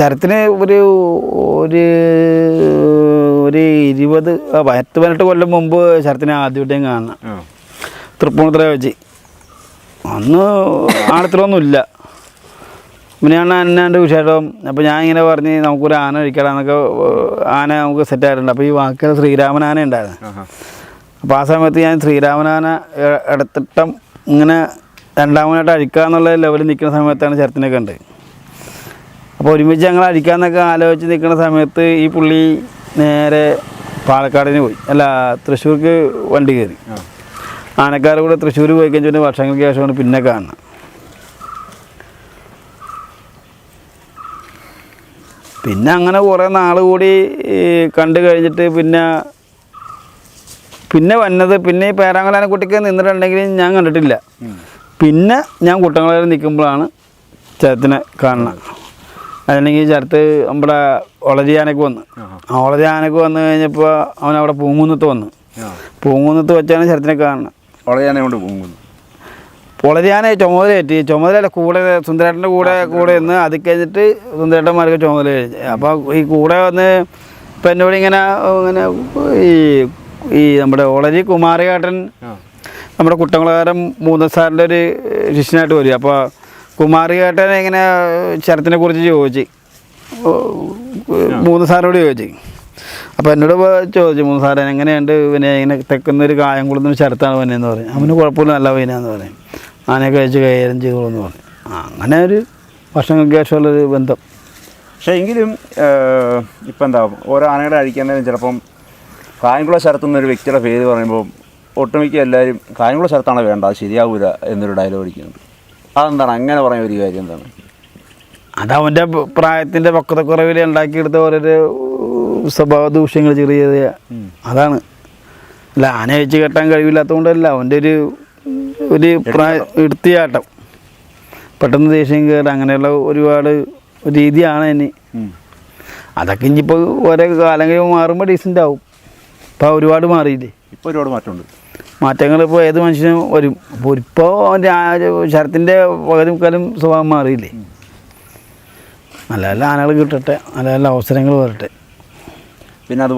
ശരത്തിന് ഒരു ഒരു ഒരു ഇരുപത് പത്ത് പതിനെട്ട് കൊല്ലം മുമ്പ് ശരത്തിനെ ആദ്യമായിട്ടും കാണണം തൃപ്പൂണിത്ര തൃപ്പൂണിത്തുറ വെച്ച്. അന്ന് ആണത്തിലൊന്നുമില്ല പിന്നെയാണ് എന്നാണ്ട് വിശേഷം അപ്പോൾ ഞാൻ ഇങ്ങനെ പറഞ്ഞ് നമുക്കൊരു ആന കഴിക്കടാന്നൊക്കെ ആന നമുക്ക് സെറ്റ് ആയിട്ടുണ്ട്. അപ്പോൾ ഈ വാക്കിൽ ശ്രീരാമൻ ആന ഉണ്ടായിരുന്നു. അപ്പോൾ ആ സമയത്ത് ഞാൻ ശ്രീരാമൻ ആന ഇടത്തിട്ടം ഇങ്ങനെ രണ്ടാമനായിട്ട് അഴിക്കുക എന്നുള്ള ലെവലിൽ നിൽക്കുന്ന സമയത്താണ് ശരത്തിനൊക്കെ കണ്ടത്. അപ്പോൾ ഒരുമിച്ച് ഞങ്ങൾ അടിക്കാമെന്നൊക്കെ ആലോചിച്ച് നിൽക്കുന്ന സമയത്ത് ഈ പുള്ളി നേരെ പാലക്കാടിന് പോയി. അല്ല തൃശ്ശൂർക്ക് വണ്ടി കയറി. ആനക്കാർ കൂടെ തൃശ്ശൂർ പോയി കഴിഞ്ഞാൽ വർഷങ്ങൾക്ക് ശേഷമാണ് പിന്നെ കാണുന്നത്. പിന്നെ അങ്ങനെ കുറേ നാൾ കൂടി കണ്ടു കഴിഞ്ഞിട്ട് പിന്നെ പിന്നെ വന്നത് പിന്നെ ഈ പേരാങ്കലാനെ കുട്ടിക്ക് നിന്നിട്ടുണ്ടെങ്കിൽ ഞാൻ കണ്ടിട്ടില്ല. പിന്നെ ഞാൻ കുട്ടങ്ങളെ നിൽക്കുമ്പോഴാണ് ചേത്തിനെ കാണുന്നത്. അല്ലെങ്കിൽ ചേർത്ത് നമ്മുടെ ഒളരി ആനക്ക് വന്ന്. ഒളരി ആനക്ക് വന്നു കഴിഞ്ഞപ്പോൾ അവൻ അവിടെ പൂങ്കുന്നത്ത് വന്ന്. പൂങ്കുന്നത്ത് വെച്ചാണ് ചേർത്തിനെ കാണുന്നത്. വളയാനെ കൊണ്ട് പോകുന്നു പൊളരിയാനെ ചുമതലയേറ്റി. ചുമതലയല്ല കൂടെ സുന്ദരേട്ടന്റെ കൂടെ കൂടെ നിന്ന് അത് കഴിഞ്ഞിട്ട് സുന്ദരേട്ടന്മാർക്ക് ചുമതല കഴിഞ്ഞു അപ്പോൾ ഈ കൂടെ വന്ന് ഇപ്പം എന്നോട് ഇങ്ങനെ ഇങ്ങനെ ഈ ഈ നമ്മുടെ ഒളരി കുമാരകാട്ടൻ നമ്മുടെ കുട്ടംകുളകാരൻ മൂന്ന സാറിന്റെ ഒരു ശിഷ്യനായിട്ട് വരും. അപ്പോൾ കുമാരകാട്ടൻ ഇങ്ങനെ ശരത്തിനെ കുറിച്ച് ചോദിച്ചു. മൂന്ന് സാറിനോട് ചോദിച്ചു. അപ്പോൾ എന്നോട് ചോദിച്ചു മൂന്ന് സാറേ എങ്ങനെയുണ്ട് പിന്നെ ഇങ്ങനെ തെക്കുന്ന ഒരു കായം കൊടുക്കുന്ന ശരത്താണ് എന്ന് പറഞ്ഞു അവന് കുഴപ്പമില്ല നല്ല പനിയാന്ന് പറയും. ആനയൊക്കെ കഴിച്ച് കൈകാര്യം ചെയ്തോളൂ എന്ന് പറഞ്ഞു അങ്ങനെ ഒരു വർഷങ്ങൾക്ക് ശേഷമുള്ളൊരു ബന്ധം. പക്ഷേ എങ്കിലും ഇപ്പം എന്താ ഓരോ ആനകളെ അഴിക്കുന്നതിന് ചിലപ്പം കായംകുള ശരത്ത് എന്നൊരു വ്യക്തിയുടെ പേര് പറയുമ്പോൾ ഒട്ടുമിക്ക എല്ലാവരും കായംകുള ശരത്താണ് വേണ്ട ശരിയാവൂല എന്നൊരു ഡയലോഗ് അടിക്കുന്നുണ്ട് അതെന്താണ്? അങ്ങനെ പറയാൻ ഒരു കാര്യം എന്താണ്? അത് അവന്റെ പ്രായത്തിന്റെ പക്വതക്കുറവിൽ ഉണ്ടാക്കിയെടുത്ത ഓരോരോ സ്വഭാവ ദൂഷ്യങ്ങൾ ചെറിയ ചെറിയ അതാണ്. അല്ല ആന വെച്ച് കെട്ടാൻ കഴിവില്ലാത്തതുകൊണ്ടല്ല അവന്റെ ഒരു ഒരു പ്രായ എടുത്തിയാട്ടം. പെട്ടെന്ന് ദേഷ്യം കയറി അങ്ങനെയുള്ള ഒരുപാട് രീതിയാണ് ഇനി. അതൊക്കെ ഇനിയിപ്പോൾ ഓരോ കാലം കഴിയുമ്പോൾ മാറുമ്പോൾ ഡീസന്റ് ആവും. ഇപ്പോൾ ഒരുപാട് മാറിയില്ലേ? ഇപ്പോൾ ഒരുപാട് മാറ്റമുണ്ട്. മാറ്റങ്ങൾ ഇപ്പോൾ ഏത് മനുഷ്യനും വരും. അപ്പോൾ ഇപ്പോൾ ശരത്തിന്റെ പകലും കാലം സ്വഭാവം മാറിയില്ലേ? നല്ല നല്ല ആനകൾ കിട്ടട്ടെ. നല്ല നല്ല അവസരങ്ങൾ വരട്ടെ. പിന്നെ അത്